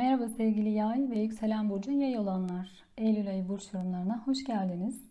Merhaba sevgili yay ve yükselen burcu yay olanlar. Eylül ayı burç yorumlarına hoş geldiniz.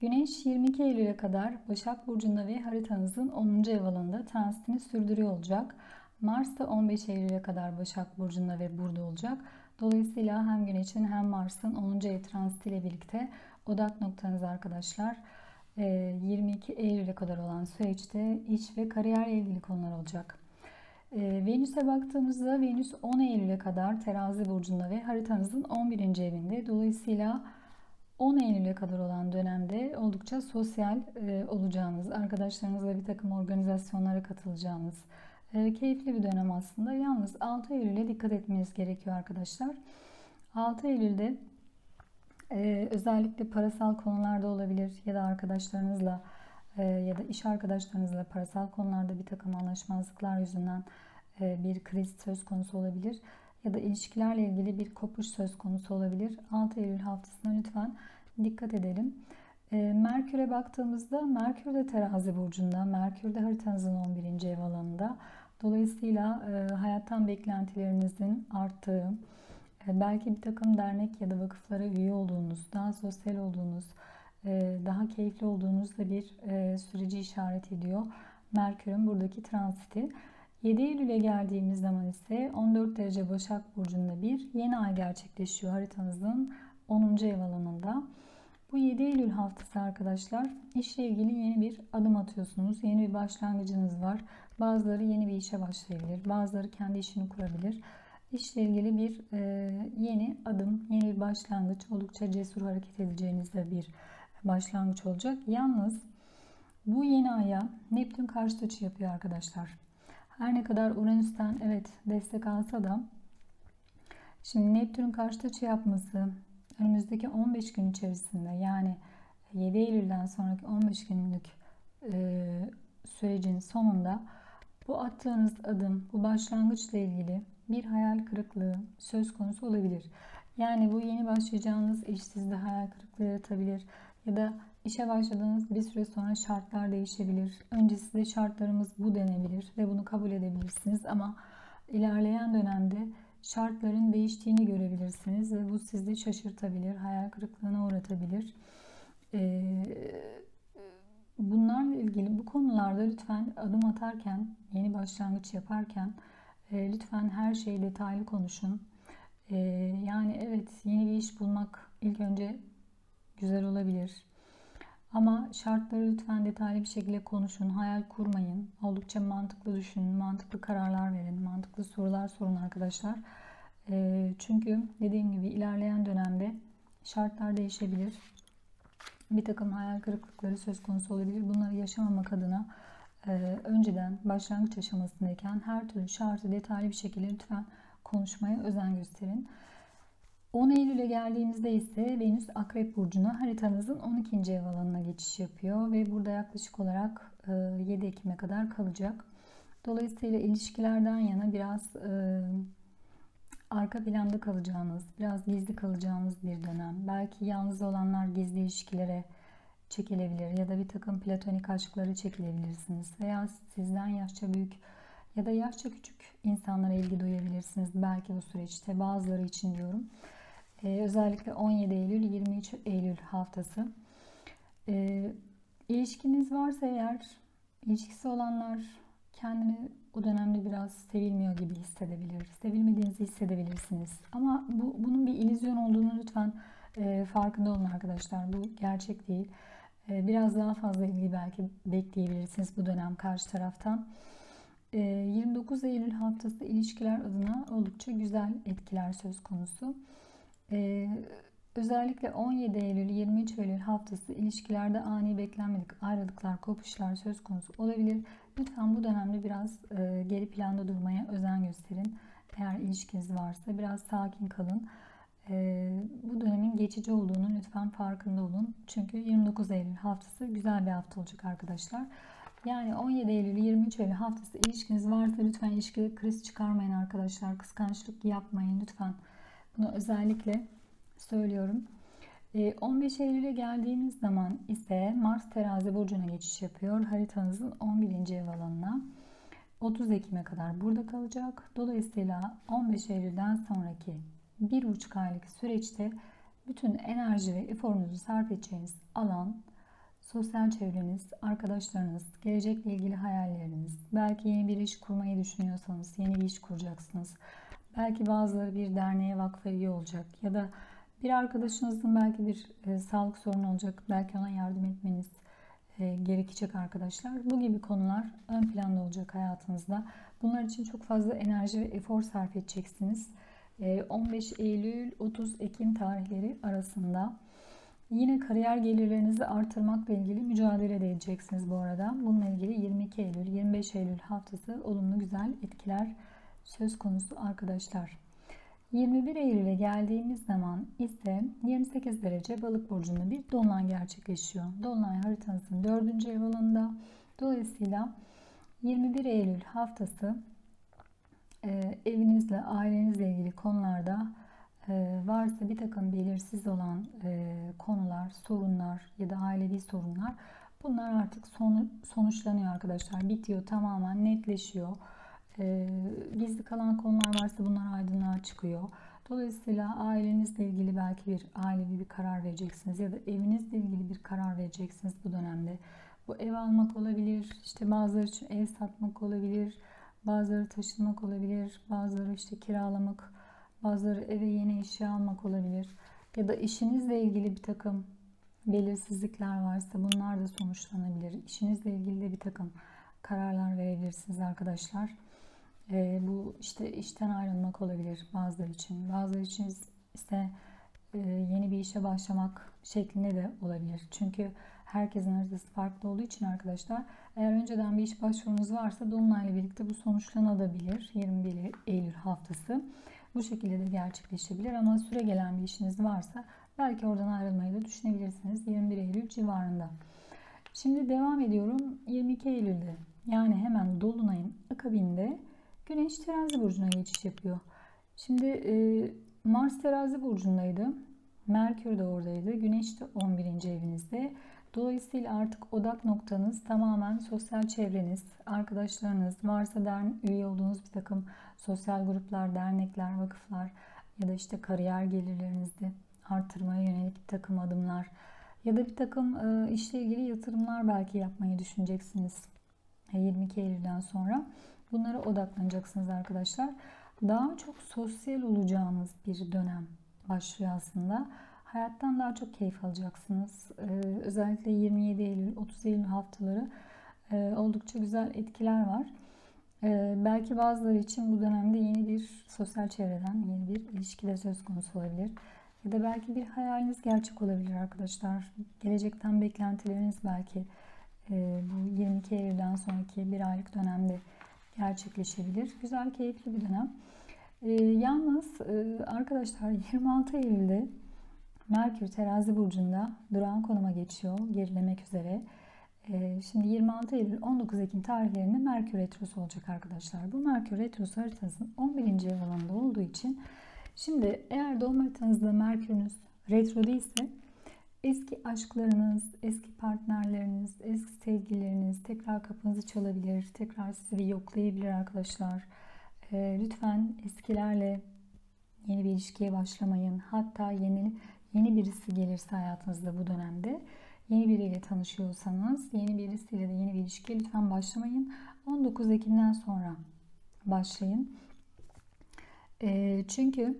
Güneş 22 Eylül'e kadar Başak Burcu'nda ve haritanızın 10. ev alanında transitini sürdürüyor olacak. Mars da 15 Eylül'e kadar Başak Burcu'nda ve burada olacak. Dolayısıyla hem Güneş'in hem Mars'ın 10. ev transiti ile birlikte odak noktanız arkadaşlar 22 Eylül'e kadar olan süreçte iş ve kariyer ilgili konular olacak. Ee, Venüs'e baktığımızda Venüs 10 Eylül'e kadar terazi burcunda ve haritanızın 11. evinde. Dolayısıyla 10 Eylül'e kadar olan dönemde oldukça sosyal e, olacağınız, arkadaşlarınızla bir takım organizasyonlara katılacağınız e, keyifli bir dönem aslında. Yalnız 6 Eylül'e dikkat etmeniz gerekiyor arkadaşlar. 6 Eylül'de e, özellikle parasal konularda olabilir ya da arkadaşlarınızla ya da iş arkadaşlarınızla parasal konularda bir takım anlaşmazlıklar yüzünden bir kriz söz konusu olabilir ya da ilişkilerle ilgili bir kopuş söz konusu olabilir. 6 Eylül haftasına lütfen dikkat edelim. E, Merkür'e baktığımızda Merkür de terazi burcunda, Merkür de haritanızın 11. ev alanında. Dolayısıyla e, hayattan beklentilerinizin arttığı, belki bir takım dernek ya da vakıflara üye olduğunuz, daha sosyal olduğunuz, daha keyifli olduğunuz da bir süreci işaret ediyor. Merkür'ün buradaki transiti. 7 Eylül'e geldiğimiz zaman ise 14 derece Başak Burcu'nda bir yeni ay gerçekleşiyor haritanızın 10. ev alanında. Bu 7 Eylül haftası arkadaşlar işle ilgili yeni bir adım atıyorsunuz. Yeni bir başlangıcınız var. Bazıları yeni bir işe başlayabilir. Bazıları kendi işini kurabilir. İşle ilgili bir e, yeni adım, yeni bir başlangıç, oldukça cesur hareket edeceğiniz de bir başlangıç olacak. Yalnız bu yeni aya Neptün karşı açı yapıyor arkadaşlar. Her ne kadar Uranüs'ten evet destek alsa da şimdi Neptün'ün karşı açı yapması önümüzdeki 15 gün içerisinde yani 7 Eylül'den sonraki 15 günlük e, sürecin sonunda bu attığınız adım, bu başlangıçla ilgili bir hayal kırıklığı söz konusu olabilir. Yani bu yeni başlayacağınız iş sizde hayal kırıklığı yaratabilir ya da İşe başladığınız bir süre sonra şartlar değişebilir. Önce size şartlarımız bu denebilir ve bunu kabul edebilirsiniz ama ilerleyen dönemde şartların değiştiğini görebilirsiniz ve bu sizi şaşırtabilir, hayal kırıklığına uğratabilir. Ee, bunlarla ilgili bu konularda lütfen adım atarken, yeni başlangıç yaparken e, lütfen her şeyi detaylı konuşun. Ee, yani evet yeni bir iş bulmak ilk önce güzel olabilir ama şartları lütfen detaylı bir şekilde konuşun, hayal kurmayın. Oldukça mantıklı düşünün, mantıklı kararlar verin, mantıklı sorular sorun arkadaşlar. E, çünkü dediğim gibi ilerleyen dönemde şartlar değişebilir. Bir takım hayal kırıklıkları söz konusu olabilir. Bunları yaşamamak adına e, önceden başlangıç aşamasındayken her türlü şartı detaylı bir şekilde lütfen konuşmaya özen gösterin. 10 Eylül'e geldiğimizde ise Venüs Akrep Burcu'na haritanızın 12. ev alanına geçiş yapıyor ve burada yaklaşık olarak 7 e, Ekim'e kadar kalacak. Dolayısıyla ilişkilerden yana biraz e, arka planda kalacağınız, biraz gizli kalacağınız bir dönem. Belki yalnız olanlar gizli ilişkilere çekilebilir ya da bir takım platonik aşkları çekilebilirsiniz veya sizden yaşça büyük ya da yaşça küçük insanlara ilgi duyabilirsiniz belki bu süreçte bazıları için diyorum. Ee, özellikle 17 Eylül 23 Eylül haftası. Ee, ilişkiniz varsa eğer ilişkisi olanlar kendini o dönemde biraz sevilmiyor gibi hissedebilir. Sevilmediğinizi hissedebilirsiniz. Ama bu bunun bir illüzyon olduğunu lütfen e, farkında olun arkadaşlar. Bu gerçek değil. E, biraz daha fazla ilgi belki bekleyebilirsiniz bu dönem karşı taraftan. 29 e, Eylül haftası ilişkiler adına oldukça güzel etkiler söz konusu. Ee, özellikle 17 Eylül 23 Eylül haftası ilişkilerde ani beklenmedik ayrılıklar, kopuşlar söz konusu olabilir. Lütfen bu dönemde biraz e, geri planda durmaya özen gösterin. Eğer ilişkiniz varsa biraz sakin kalın. E, bu dönemin geçici olduğunu lütfen farkında olun. Çünkü 29 Eylül haftası güzel bir hafta olacak arkadaşlar. Yani 17 Eylül 23 Eylül haftası ilişkiniz varsa lütfen ilişkide kriz çıkarmayın arkadaşlar. Kıskançlık yapmayın lütfen. Bunu özellikle söylüyorum. 15 ee, Eylül'e geldiğimiz zaman ise Mars terazi burcuna geçiş yapıyor. Haritanızın 11. ev alanına. 30 Ekim'e kadar burada kalacak. Dolayısıyla 15 Eylül'den sonraki bir buçuk aylık süreçte bütün enerji ve eforunuzu sarf edeceğiniz alan, sosyal çevreniz, arkadaşlarınız, gelecekle ilgili hayalleriniz, belki yeni bir iş kurmayı düşünüyorsanız yeni bir iş kuracaksınız. Belki bazıları bir derneğe vakfa üye olacak ya da bir arkadaşınızın belki bir e, sağlık sorunu olacak. Belki ona yardım etmeniz e, gerekecek arkadaşlar. Bu gibi konular ön planda olacak hayatınızda. Bunlar için çok fazla enerji ve efor sarf edeceksiniz. E, 15 Eylül 30 Ekim tarihleri arasında yine kariyer gelirlerinizi artırmakla ilgili mücadele de edeceksiniz bu arada. Bununla ilgili 22 Eylül 25 Eylül haftası olumlu güzel etkiler söz konusu arkadaşlar. 21 Eylül'e geldiğimiz zaman ise 28 derece balık burcunda bir dolunay gerçekleşiyor. Dolunay haritanızın 4. ev alanında. Dolayısıyla 21 Eylül haftası e, evinizle, ailenizle ilgili konularda e, varsa bir takım belirsiz olan e, konular, sorunlar ya da ailevi sorunlar bunlar artık sonu, sonuçlanıyor arkadaşlar. Bitiyor, tamamen netleşiyor e, gizli kalan konular varsa bunlar aydınlığa çıkıyor. Dolayısıyla ailenizle ilgili belki bir ailevi bir karar vereceksiniz ya da evinizle ilgili bir karar vereceksiniz bu dönemde. Bu ev almak olabilir, işte bazıları için ev satmak olabilir, bazıları taşınmak olabilir, bazıları işte kiralamak, bazıları eve yeni eşya almak olabilir. Ya da işinizle ilgili bir takım belirsizlikler varsa bunlar da sonuçlanabilir. İşinizle ilgili de bir takım kararlar verebilirsiniz arkadaşlar. E, bu işte işten ayrılmak olabilir bazıları için. Bazıları için ise e, yeni bir işe başlamak şeklinde de olabilir. Çünkü herkesin haritası farklı olduğu için arkadaşlar eğer önceden bir iş başvurunuz varsa Dolunay'la birlikte bu sonuçlanabilir. 21 Eylül haftası. Bu şekilde de gerçekleşebilir ama süre gelen bir işiniz varsa belki oradan ayrılmayı da düşünebilirsiniz 21 Eylül civarında. Şimdi devam ediyorum 22 Eylül'de yani hemen Dolunay'ın akabinde Güneş terazi burcuna geçiş yapıyor. Şimdi e, Mars terazi burcundaydı. Merkür de oradaydı. Güneş de 11. evinizde. Dolayısıyla artık odak noktanız tamamen sosyal çevreniz, arkadaşlarınız, varsa dern üye olduğunuz bir takım sosyal gruplar, dernekler, vakıflar ya da işte kariyer gelirlerinizi artırmaya yönelik bir takım adımlar ya da bir takım e, işle ilgili yatırımlar belki yapmayı düşüneceksiniz 22 Eylül'den sonra. Bunlara odaklanacaksınız arkadaşlar. Daha çok sosyal olacağınız bir dönem başlıyor aslında. Hayattan daha çok keyif alacaksınız. Ee, özellikle 27 Eylül, 30 Eylül haftaları e, oldukça güzel etkiler var. Ee, belki bazıları için bu dönemde yeni bir sosyal çevreden yeni bir ilişki de söz konusu olabilir. Ya da belki bir hayaliniz gerçek olabilir arkadaşlar. Gelecekten beklentileriniz belki e, bu 22 Eylül'den sonraki bir aylık dönemde gerçekleşebilir. Güzel, keyifli bir dönem. E, yalnız e, arkadaşlar 26 Eylül'de Merkür terazi burcunda duran konuma geçiyor. Gerilemek üzere. E, şimdi 26 Eylül 19 Ekim tarihlerinde Merkür Retrosu olacak arkadaşlar. Bu Merkür Retrosu haritasının 11. ev alanında olduğu için şimdi eğer doğum haritanızda Merkür'ünüz retro değilse Eski aşklarınız, eski partnerleriniz, eski sevgilileriniz tekrar kapınızı çalabilir, tekrar sizi bir yoklayabilir arkadaşlar. E, lütfen eskilerle yeni bir ilişkiye başlamayın. Hatta yeni yeni birisi gelirse hayatınızda bu dönemde yeni biriyle tanışıyorsanız yeni birisiyle de yeni bir ilişkiye lütfen başlamayın. 19 Ekim'den sonra başlayın. E, çünkü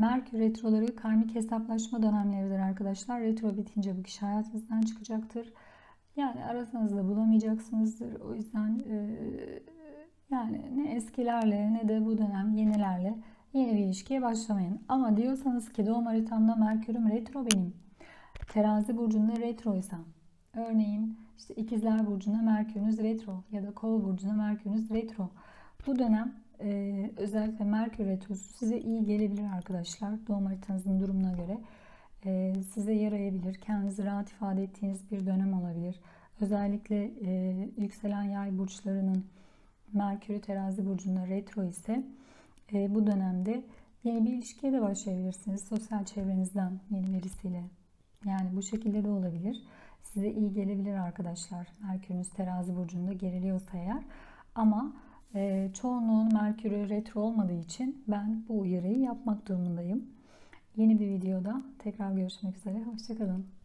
Merkür retroları karmik hesaplaşma dönemleridir arkadaşlar. Retro bitince bu kişi hayatınızdan çıkacaktır. Yani arasanızda bulamayacaksınızdır. O yüzden e, yani ne eskilerle ne de bu dönem yenilerle yeni bir ilişkiye başlamayın. Ama diyorsanız ki doğum haritamda Merkür'üm retro benim. Terazi burcunda retroysa örneğin işte ikizler burcunda Merkür'ünüz retro ya da kova burcunda Merkür'ünüz retro. Bu dönem ee, özellikle Merkür Retrosu size iyi gelebilir arkadaşlar. Doğum haritanızın durumuna göre. Ee, size yarayabilir. Kendinizi rahat ifade ettiğiniz bir dönem olabilir. Özellikle e, yükselen yay burçlarının Merkür'ü terazi burcunda retro ise e, bu dönemde yeni bir ilişkiye de başlayabilirsiniz. Sosyal çevrenizden yeni birisiyle. Yani bu şekilde de olabilir. Size iyi gelebilir arkadaşlar. Merkür'ünüz terazi burcunda geriliyorsa eğer. Ama Ee, çoğunluğun Merkür'ü retro olmadığı için ben bu uyarıyı yapmak durumundayım. Yeni bir videoda tekrar görüşmek üzere. Hoşçakalın.